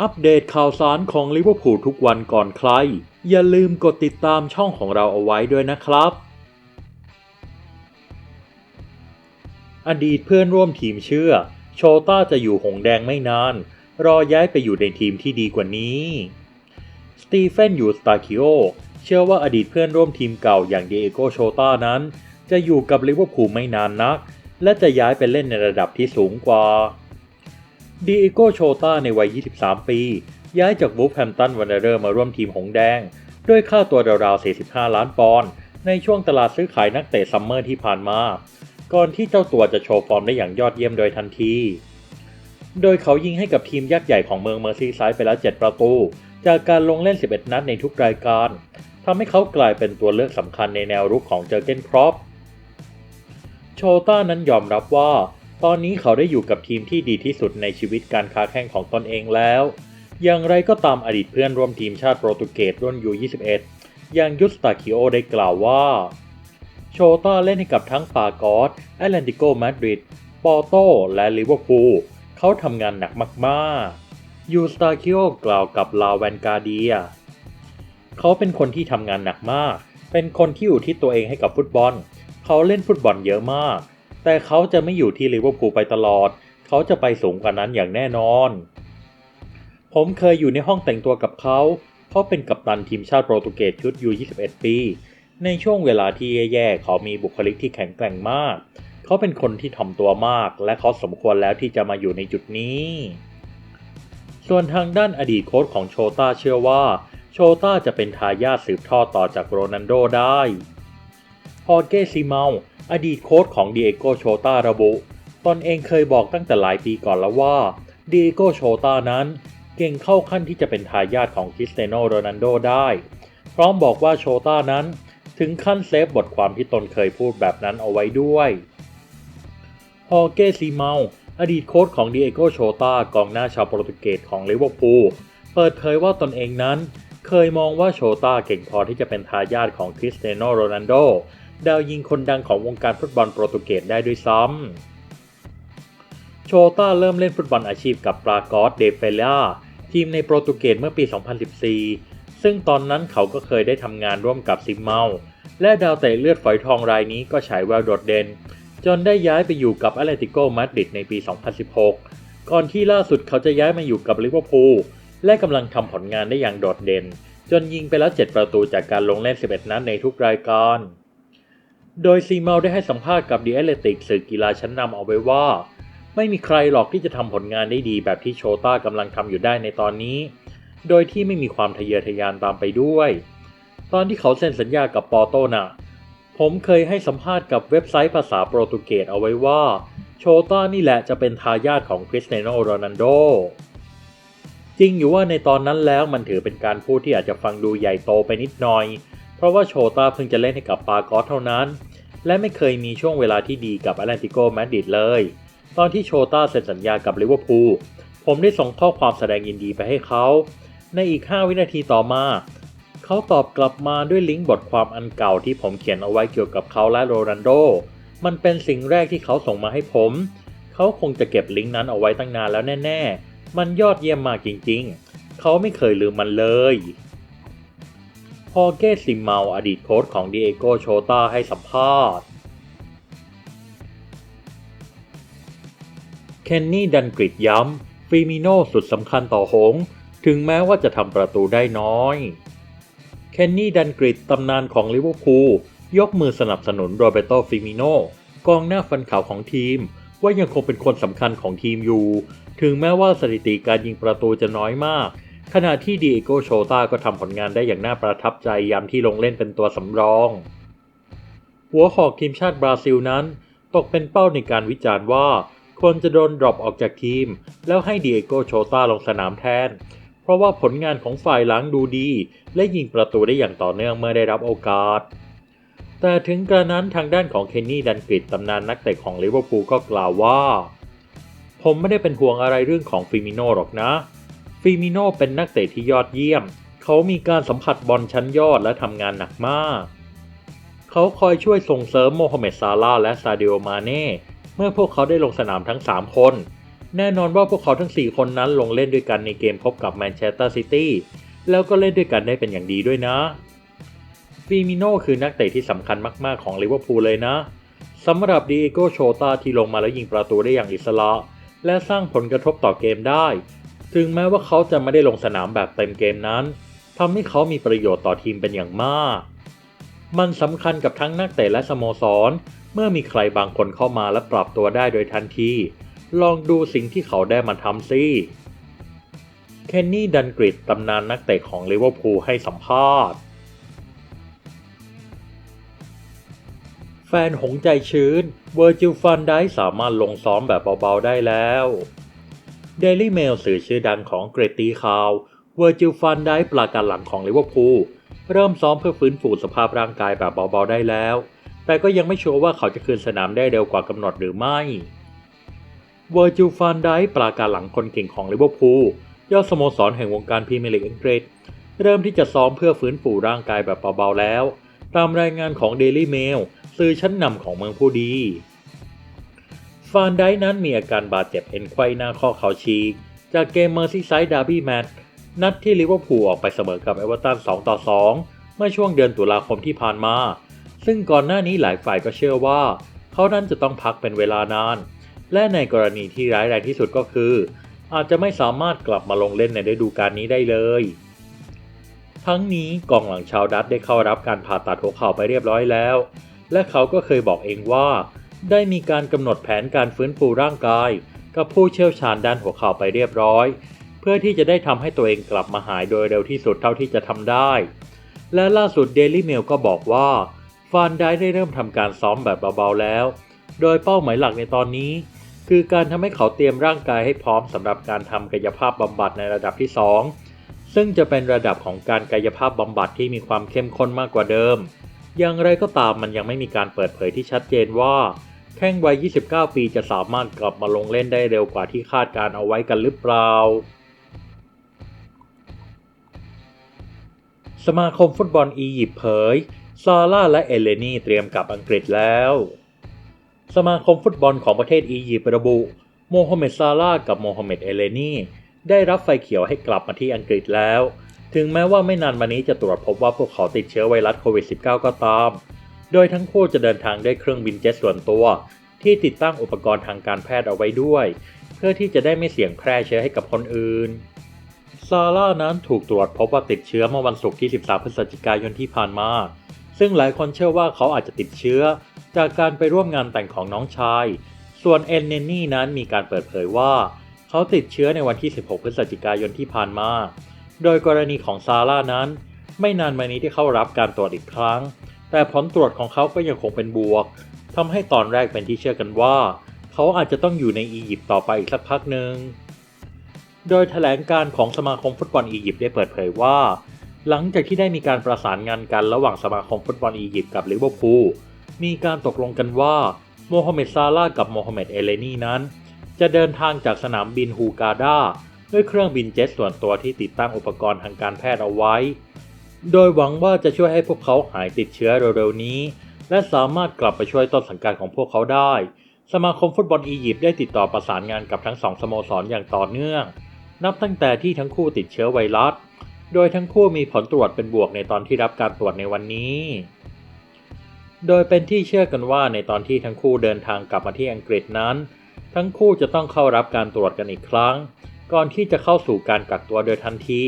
อัปเดตข่าวสารของลิเวอร์พูลทุกวันก่อนใคร อย่าลืมกดติดตามช่องของเราเอาไว้ด้วยนะครับ อดีตเพื่อนร่วมทีมเชื่อ โชต้าจะอยู่หงแดงไม่นาน รอย้ายไปอยู่ในทีมที่ดีกว่านี้ สตีเฟนยูสตาคิโอเชื่อว่าอดีตเพื่อนร่วมทีมเก่าอย่างเดเอโกโชต้านั้น จะอยู่กับลิเวอร์พูลไม่นานนัก และจะย้ายไปเล่นในระดับที่สูงกว่า ดีเอโกโชต้าในวัย 23 ปี ย้ายจากวูฟแฮมตันวันเดอร์มาร่วมทีมหงแดง ด้วยค่าตัวราวๆ 45 ล้านปอนด์ในช่วงตลาดซื้อขายนักเตะซัมเมอร์ที่ผ่านมา ก่อนที่เจ้าตัวจะโชว์ฟอร์มได้อย่างยอดเยี่ยมโดยทันที โดยเขายิงให้กับทีมยักษ์ใหญ่ของเมืองเมอร์ซีไซด์ไปแล้ว 7 ประตู จากการลงเล่น 11 นัดในทุกรายการทำให้เขากลายเป็นตัวเลือกสำคัญในแนวรุกของเจอเกนครอปโชต้านั้นยอมรับว่า ตอนนี้เขาได้อยู่กับทีมที่ดีที่สุดในชีวิตการค้าแข่งของตนเองแล้ว อย่างไรก็ตามอดีตเพื่อนร่วมทีมชาติโปรตุเกสรุ่นยู21อย่างยุสตาคิโอได้กล่าวว่า โชต้าเล่นให้กับทั้งปากอสแอตเลนติโกมาดริดปอร์โตและลิเวอร์พูลเขาทำงานหนักมากๆ ยูสตาคิโอกล่าวกับลาแวนกาเดีย เขาเป็นคนที่ทำงานหนักมาก เป็นคนที่อยู่ที่ตัวเองให้กับฟุตบอล เขาเล่นฟุตบอลเยอะมาก แต่เขาจะไม่อยู่ที่ลิเวอร์พูลไปตลอด เขาจะไปสูงกว่านั้นอย่างแน่นอน ผมเคยอยู่ในห้องแต่งตัวกับเขา เขาเป็นกัปตันทีมชาติโปรตุเกสชุดยู21 ปี ในช่วงเวลาที่แย่ๆ เขามีบุคลิกที่แข็งแกร่งมาก เขาเป็นคนที่ถ่อมตัวมาก และเขาสมควรแล้วที่จะมาอยู่ในจุดนี้ ส่วนทางด้านอดีตโค้ชของโชต้าเชื่อว่า โชต้าจะเป็นทายาทสืบทอดต่อจากโรนัลโดได้ฮอร์เกซิเมา อดีตโค้ชของดีเอโกโชตาระบุ ตนเองเคยบอกตั้งแต่หลายปีก่อนแล้วว่าดีเอโกโชตานั้น เก่งเข้าขั้นที่จะเป็นทายาทของคริสเตยโนโรนัลโดได้ พร้อมบอกว่าโชตานั้นถึงขั้นเซฟบทความที่ตนเคยพูดแบบนั้นเอาไว้ด้วยฮอร์เกซิเมาอดีตโค้ชของดีเอโกโชตากองหน้าชาวโปรตุเกสของลิเวอร์พูลเปิดเผยว่าตนเองนั้น เคยมองว่าโชตาเก่งพอที่จะเป็นทายาทของคริสเตยโนโรนัลโด ดาวยิงคนดังของวงการฟุตบอลโปรตุเกสได้ด้วยซ้ำ โชต้าเริ่มเล่นฟุตบอลอาชีพกับปรากอสเดเฟล่าทีมในโปรตุเกสเมื่อปี 2014 ซึ่งตอนนั้นเขาก็เคยได้ทำงานร่วมกับซิมเมาและดาวเตะเลือดฝอยทองรายนี้ก็ฉายแววโดดเด่น จนได้ย้ายไปอยู่กับแอตเลติโกมาดริดในปี 2016 ก่อนที่ล่าสุดเขาจะย้ายมาอยู่กับลิเวอร์พูลและกำลังทำผลงานได้อย่างโดดเด่น จนยิงไปแล้ว 7 ประตูจากการลงเล่น 11 นัดในทุกรายการ โดยซีเมาได้ให้สัมภาษณ์กับดีแอตเลติกสื่อกีฬาชั้นนำเอาไว้ว่า ไม่มีใครหรอกที่จะทำผลงานได้ดีแบบที่โชต้ากำลังทำอยู่ได้ในตอนนี้ โดยที่ไม่มีความทะเยอทะยานตามไปด้วย ตอนที่เขาเซ็นสัญญากับปอโตน่ะผมเคยให้สัมภาษณ์กับเว็บไซต์ภาษาโปรตุเกสเอาไว้ว่า โชต้านี่แหละจะเป็นทายาทของคริสเตียโนโรนัลโดจริงอยู่ว่าในตอนนั้นแล้วมันถือเป็นการพูดที่อาจจะฟังดูใหญ่โตไปนิดหน่อย ราะว่าโชตาเพิ่งจะเล่นให้กับปากอสเท่านั้น และไม่เคยมีช่วงเวลาที่ดีกับแอตเลติโกมาดริดเลย ตอนที่โชตาเซ็นสัญญากับลิเวอร์พูลผมได้ส่งข้อความแสดงยินดีไปให้เขา ในอีก 5 วินาทีต่อมา เขาตอบกลับมาด้วยลิงก์บทความอันเก่าที่ผมเขียนเอาไว้เกี่ยวกับเขาและโรนัลโด มันเป็นสิ่งแรกที่เขาส่งมาให้ผม เขาคงจะเก็บลิงก์นั้นเอาไว้ตั้งนานแล้วแน่ ๆ มันยอดเยี่ยมมากจริงๆ เขาไม่เคยลืมมันเลย พอเกซิมเมาอดีตโค้ชของดีเอโกโชตาให้สัมภาษณ์ เคนนี่ดันกริดย้ำฟิมิโนสุดสำคัญต่อหง ถึงแม้ว่าจะทำประตูได้น้อย เคนนี่ดันกริดตำนานของลิเวอร์พูลยกมือสนับสนุนโรเบโตฟิมิโนกองหน้าฟันขาวของทีม ว่ายังคงเป็นคนสำคัญของทีมอยู่ ถึงแม้ว่าสถิติการยิงประตูจะน้อยมาก ขณะที่ดีเอโกโชตาก็ทำผลงานได้อย่างน่าประทับใจยามที่ลงเล่นเป็นตัวสำรอง หัวหอกทีมชาติบราซิลนั้น ตกเป็นเป้าในการวิจารณ์ว่า ควรจะโดนดรอปออกจากทีม แล้วให้ดีเอโกโชตาลงสนามแทน เพราะว่าผลงานของฝ่ายหลังดูดี และยิงประตูได้อย่างต่อเนื่องเมื่อได้รับโอกาส แต่ถึงกระนั้นทางด้านของเคนนี่ดันกริดตำนานนักเตะของลิเวอร์พูลก็กล่าวว่า ผมไม่ได้เป็นห่วงอะไรเรื่องของฟิมิโนหรอกนะ ฟิมิโนเป็นนักเตะที่ยอดเยี่ยม เขามีการสัมผัสบอลชั้นยอดและทำงานหนักมาก เขาคอยช่วยส่งเสริมโมฮัมเหม็ดซาลาและซาดิโอมาเน่เมื่อพวกเขาได้ลงสนามทั้ง 3 คน แน่นอนว่าพวกเขาทั้ง 4 คนนั้นลงเล่นด้วยกันในเกมพบกับแมนเชสเตอร์ซิตี้แล้วก็เล่นด้วยกันได้เป็นอย่างดีด้วยนะฟีมิโนคือนักเตะที่สำคัญมาก ๆ ของลิเวอร์พูลเลยนะสำหรับดีเอโกโชตาที่ลงมาแล้วยิงประตูได้อย่างอิสระ และสร้างผลกระทบต่อเกมได้ ถึงแม้ว่าเขาจะไม่ได้ลงสนามแบบเต็มเกมนั้นทำให้เขามีประโยชน์ต่อทีมเป็นอย่างมาก มันสำคัญกับทั้งนักเตะและสโมสร เมื่อมีใครบางคนเข้ามาและปรับตัวได้โดยทันที ลองดูสิ่งที่เขาได้มาทำสิเคนนี่ดันกริดตำนานนักเตะของลิเวอร์พูลให้สัมภาษณ์ แฟนหงใจชื้น เวอร์จิลฟันได้สามารถลงซ้อมแบบเบาๆได้แล้ว Daily Mail สื่อชื่อดังของเกรดตีข่าวเวอร์จิลฟันได้ปราการหลังของลิเวอร์พูลเริ่มซ้อมเพื่อฟื้นฟูสภาพร่างกายแบบเบาๆได้แล้ว แต่ก็ยังไม่ชัวร์ว่าเขาจะคืนสนามได้เร็วกว่ากำหนดหรือไม่ เวอร์จิลฟันได้ปราการหลังคนเก่งของลิเวอร์พูลยอดสโมสรแห่งวงการพรีเมียร์ลีกอังกฤษ เริ่มที่จะซ้อมเพื่อฟื้นฟูร่างกายแบบเบาๆแล้ว ตามรายงานของ Daily Mail สื่อชั้นนำของเมืองผู้ดี ฟานไดนั้นมีอาการบาดเจ็บเอ็นไขว้หน้าข้อเข่าฉีกจากเกมเมอร์ซีไซด์ดาร์บี้แมตช์นัดที่ลิเวอร์พูลออกไปเสมอกับเอเวอร์ตัน2ต่อ 2 เมื่อช่วงเดือนตุลาคมที่ผ่านมา ซึ่งก่อนหน้านี้หลายฝ่ายก็เชื่อว่า เขานั้นจะต้องพักเป็นเวลานาน และในกรณีที่ร้ายแรงที่สุดก็คือ อาจจะไม่สามารถกลับมาลงเล่นในฤดูกาลนี้ได้เลย ทั้งนี้กองหลังชาวดัตได้เข้ารับการผ่าตัดหัวเข่าไปเรียบร้อยแล้ว และเขาก็เคยบอกเองว่า ได้มีการกำหนดแผนการฟื้นฟูร่างกาย กับผู้เชี่ยวชาญด้านหัวเข่าไปเรียบร้อย เพื่อที่จะได้ทำให้ตัวเองกลับมาหายโดยเร็วที่สุดเท่าที่จะทำได้ และล่าสุด Daily Mail ก็บอกว่า ฟานได้ได้เริ่มทำการซ้อมแบบเบาๆแล้ว โดยเป้าหมายหลักในตอนนี้ คือการทำให้เขาเตรียมร่างกายให้พร้อมสำหรับการทำกายภาพบำบัดในระดับที่ 2 ซึ่งจะเป็นระดับของการกายภาพบำบัดที่มีความเข้มข้นมากกว่าเดิม อย่างไรก็ตามมันยังไม่มีการเปิดเผยที่ชัดเจนว่า แข้งวัย 29 ปีจะสามารถกลับมาลงเล่นได้เร็วกว่าที่คาดการเอาไว้กันหรือเปล่า สมาคมฟุตบอลอียิปต์เผย ซาร่าและเอเลนีเตรียมกลับอังกฤษแล้ว สมาคมฟุตบอลของประเทศอียิปต์ระบุ โมฮัมเหม็ดซาร่ากับโมฮัมเหม็ดเอเลนีได้รับไฟเขียวให้กลับมาที่อังกฤษแล้ว ถึงแม้ว่าไม่นานมานี้จะตรวจพบว่าพวกเขาติดเชื้อไวรัสโควิด -19 ก็ตาม โดยทั้งคู่จะเดินทางด้วยเครื่องบินเจ็ตส่วนตัว ที่ติดตั้งอุปกรณ์ทางการแพทย์เอาไว้ด้วย เพื่อที่จะได้ไม่เสี่ยงแพร่เชื้อให้กับคนอื่น ซาร่านั้นถูกตรวจพบว่าติดเชื้อเมื่อวันศุกร์ที่ 13 พฤศจิกายนที่ผ่านมา ซึ่งหลายคนเชื่อว่าเขาอาจจะติดเชื้อ จากการไปร่วมงานแต่งของน้องชาย ส่วนเอนเนนี่นั้นมีการเปิดเผยว่า เขาติดเชื้อในวันที่ 16 พฤศจิกายนที่ผ่านมา โดยกรณีของซาร่านั้น ไม่นานมานี้ที่เข้ารับการตรวจอีกครั้ง แต่ผลตรวจของเขาก็ยังคงเป็นบวกทำให้ตอนแรกเป็นที่เชื่อกันว่า เขาอาจจะต้องอยู่ในอียิปต์ต่อไปอีกสักพักหนึ่ง โดยแถลงการของสมาคมฟุตบอลอียิปต์ได้เปิดเผยว่า หลังจากที่ได้มีการประสานงานกันระหว่างสมาคมฟุตบอลอียิปต์กับลิเวอร์พูล มีการตกลงกันว่าโมฮัมเหม็ดซาร่ากับโมฮัมเหม็ดเอเลนีนั้น จะเดินทางจากสนามบินฮูกาดาด้วยเครื่องบินเจ็ตส่วนตัวที่ติดตั้งอุปกรณ์ทางการแพทย์เอาไว้ โดยหวังว่าจะช่วยให้พวกเขาหายติดเชื้อเร็วๆนี้ และสามารถกลับไปช่วยต้นสังกัดของพวกเขาได้ สมาคมฟุตบอลอียิปต์ได้ติดต่อประสานงานกับทั้งสองสโมสรอย่างต่อเนื่อง นับตั้งแต่ที่ทั้งคู่ติดเชื้อไวรัส โดยทั้งคู่มีผลตรวจเป็นบวกในตอนที่รับการตรวจในวันนี้ โดยเป็นที่เชื่อกันว่าในตอนที่ทั้งคู่เดินทางกลับมาที่อังกฤษนั้น ทั้งคู่จะต้องเข้ารับการตรวจกันอีกครั้ง ก่อนที่จะเข้าสู่การกักตัวโดยทันที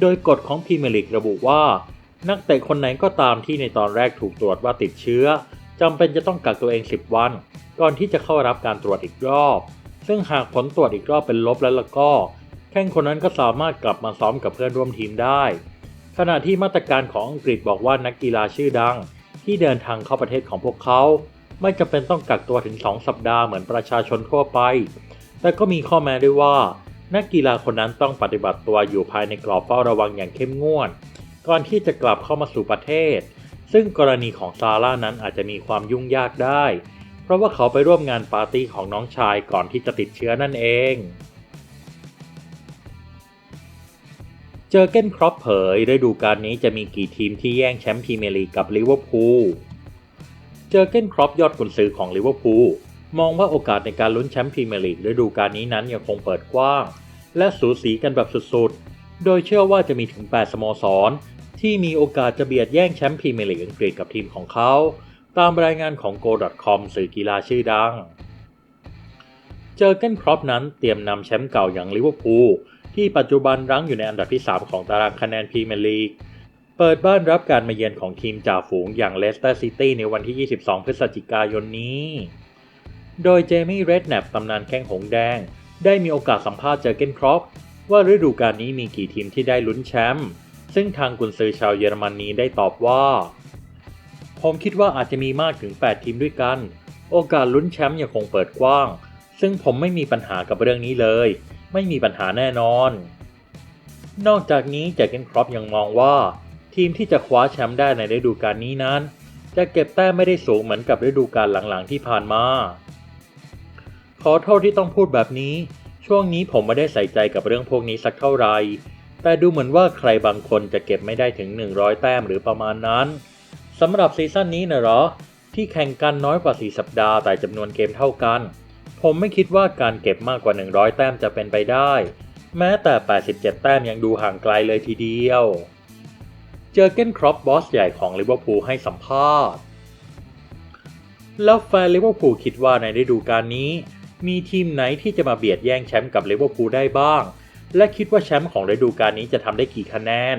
โดยกฎของพรีเมียร์ลีกระบุว่า นักเตะคนไหนก็ตามที่ในตอนแรกถูกตรวจว่าติดเชื้อจำเป็นจะต้องกักตัวเอง 10 วัน ก่อนที่จะเข้ารับการตรวจอีกรอบ ซึ่งหากผลตรวจอีกรอบเป็นลบแล้วล่ะก็แข้งคนนั้นก็สามารถกลับมาซ้อมกับเพื่อนร่วมทีมได้ ขณะที่มาตรการของอังกฤษบอกว่านักกีฬาชื่อดัง ที่เดินทางเข้าประเทศของพวกเขา ไม่จำเป็นต้องกักตัวถึง 2 สัปดาห์เหมือนประชาชนทั่วไป แต่ก็มีข้อแม้ด้วยว่า นักกีฬาคนนั้นต้องปฏิบัติตัวอยู่ภายในกรอบเฝ้าระวังอย่างเข้มงวด ก่อนที่จะกลับเข้ามาสู่ประเทศ ซึ่งกรณีของซาร่านั้นอาจจะมีความยุ่งยากได้ เพราะว่าเขาไปร่วมงานปาร์ตี้ของน้องชายก่อนที่จะติดเชื้อนั่นเอง เจอเก้นครอปเผยฤดูกาลนี้จะมีกี่ทีมที่แย่งแชมป์พรีเมียร์ลีกกับลิเวอร์พูล เจอเก้นครอปยอดกุนซือของลิเวอร์พูล มองว่าโอกาสในการลุ้นแชมป์พรีเมียร์ลีกฤดูกาลนี้นั้นยังคงเปิดกว้าง และสูสีกันแบบสุดๆ โดยเชื่อว่าจะมีถึง 8 สโมสร ที่มีโอกาสจะเบียดแย่งแชมป์พรีเมียร์ลีกอังกฤษกับทีมของเขา ตามรายงานของ Go.com สื่อกีฬาชื่อดัง เจอเกนครอปนั้นเตรียมนำแชมป์เก่าอย่างลิเวอร์พูลที่ปัจจุบันรั้งอยู่ในอันดับที่ 3 ของตารางคะแนนพรีเมียร์ลีกเปิดบ้านรับการมาเยือนของทีมจ่าฝูงอย่างเลสเตอร์ซิตี้ในวันที่ 22 พฤศจิกายนนี้ โดยเจมี่ เรดแนปตำนานแข้งหงแดง ได้มีโอกาสสัมภาษณ์เจอเกนครอปว่าฤดูกาลนี้มีกี่ทีมที่ได้ลุ้นแชมป์ ซึ่งทางกุนซือชาวเยอรมนนี้ได้ตอบว่า ผมคิดว่าอาจจะมีมากถึง 8 ทีมด้วยกัน โอกาสลุ้นแชมป์ยังคงเปิดกว้าง ซึ่งผมไม่มีปัญหากับเรื่องนี้เลย ไม่มีปัญหาแน่นอน นอกจากนี้แจ็คเกนครอปยังมองว่า ทีมที่จะคว้าแชมป์ได้ในฤดูกาลนี้นั้น จะเก็บแต้มไม่ได้สูงเหมือนกับฤดูกาลหลังๆที่ผ่านมา ขอโทษที่ต้องพูดแบบนี้ ช่วงนี้ผมไม่ได้ใส่ใจกับเรื่องพวกนี้สักเท่าไหร่ แต่ดูเหมือนว่าใครบางคนจะเก็บไม่ได้ถึง 100 แต้มหรือประมาณนั้นสำหรับซีซั่นนี้นะหรอ ที่แข่งกันน้อยกว่า 4 สัปดาห์แต่จำนวนเกมเท่ากัน ผมไม่คิดว่าการเก็บมากกว่า 100 แต้มจะเป็นไปได้ แม้แต่ 87 แต้มยังดูห่างไกลเลยทีเดียว เจอเกนครอปบอสใหญ่ของลิเวอร์พูลให้สัมภาษณ์ แล้วแฟนลิเวอร์พูลคิดว่าในฤดูกาลนี้ มีทีมไหนที่จะมาเบียดแย่งแชมป์กับลิเวอร์พูลได้บ้าง และคิดว่าแชมป์ของฤดูกาลนี้จะทำได้กี่คะแนน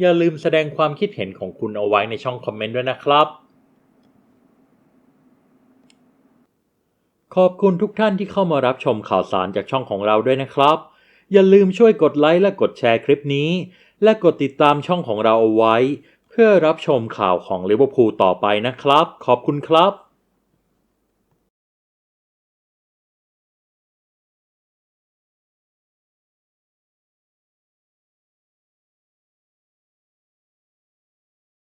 อย่าลืมแสดงความคิดเห็นของคุณเอาไว้ในช่องคอมเมนต์ด้วยนะครับ ขอบคุณทุกท่านที่เข้ามารับชมข่าวสารจากช่องของเราด้วยนะครับ อย่าลืมช่วยกดไลค์และกดแชร์คลิปนี้ และกดติดตามช่องของเราเอาไว้ เพื่อรับชมข่าวของลิเวอร์พูลต่อไปนะครับ ขอบคุณครับ